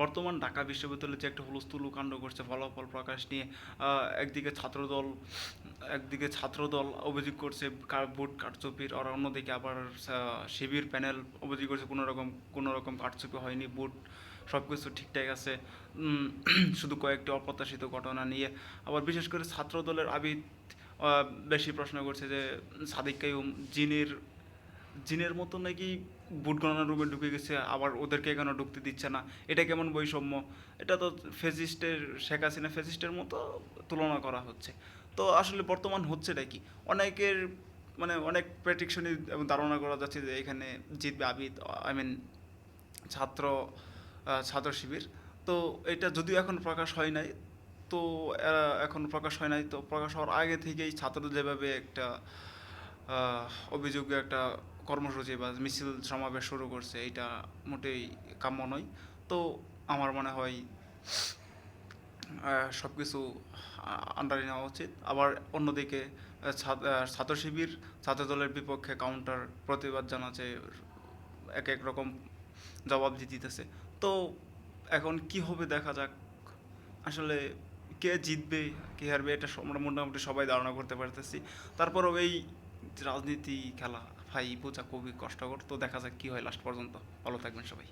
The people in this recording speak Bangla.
বর্তমান ঢাকা বিশ্ববিদ্যালয়ে যে একটা হুলস্থুলু কাণ্ড করছে ফলাফল প্রকাশ নিয়ে একদিকে ছাত্রদল একদিকে ছাত্রদল অভিযোগ করছে কার- ভোট কারচুপির, আর অন্যদিকে আবার শিবির প্যানেল অভিযোগ করছে, কোনো রকম কোনো রকম কারচুপি হয়নি ভোট সব কিছু ঠিকঠাক আছে শুধু কয়েকটি অপ্রত্যাশিত ঘটনা নিয়ে। আবার বিশেষ করে ছাত্রদলের আবিদ বেশি প্রশ্ন করছে যে সাদিক কাইম জিনের জিনের মতো নাকি বুট গণনা রুমে ঢুকে গেছে, আবার ওদেরকে কেন ঢুকতে দিচ্ছে না। এটা কেমন বৈষম্য? এটা তো ফেসিস্টের, শেখ হাসিনা ফেসিস্টের মতো তুলনা করা হচ্ছে। তো আসলে বর্তমান হচ্ছেটা কি? অনেকের মানে অনেক প্রেডিকশনই ধারণা করা যাচ্ছে যে এখানে জিতবে আবিদ, আই মিন ছাত্র ছাত্র শিবির। তো এটা যদিও এখন প্রকাশ হয় নাই, তো এখন প্রকাশ হয় নাই, তো প্রকাশ হওয়ার আগে থেকেই ছাত্রদের যেভাবে একটা অভিযোগে একটা কর্মসূচি বা মিছিল সমাবেশ শুরু করছে এটা মোটেই কাম্য নয়। তো আমার মনে হয় সব কিছু আন্ডারে নেওয়া উচিত। আবার অন্যদিকে ছাত্র আহ, ছাত্র শিবির ছাত্রদলের বিপক্ষে কাউন্টার প্রতিবাদ জানাচ্ছে এক এক রকম জবাব দিতেছে। তো এখন কি হবে দেখা যাক। আসলে কে জিতবে কে হারবে এটা আমরা মোটামুটি সবাই ধারণা করতে পারতেছি। তারপরও এই রাজনীতি খেলা, ভাই, বোঝা খুবই কষ্টকর। তো দেখা যাক কি হয় লাস্ট পর্যন্ত। ভালো থাকবেন সবাই।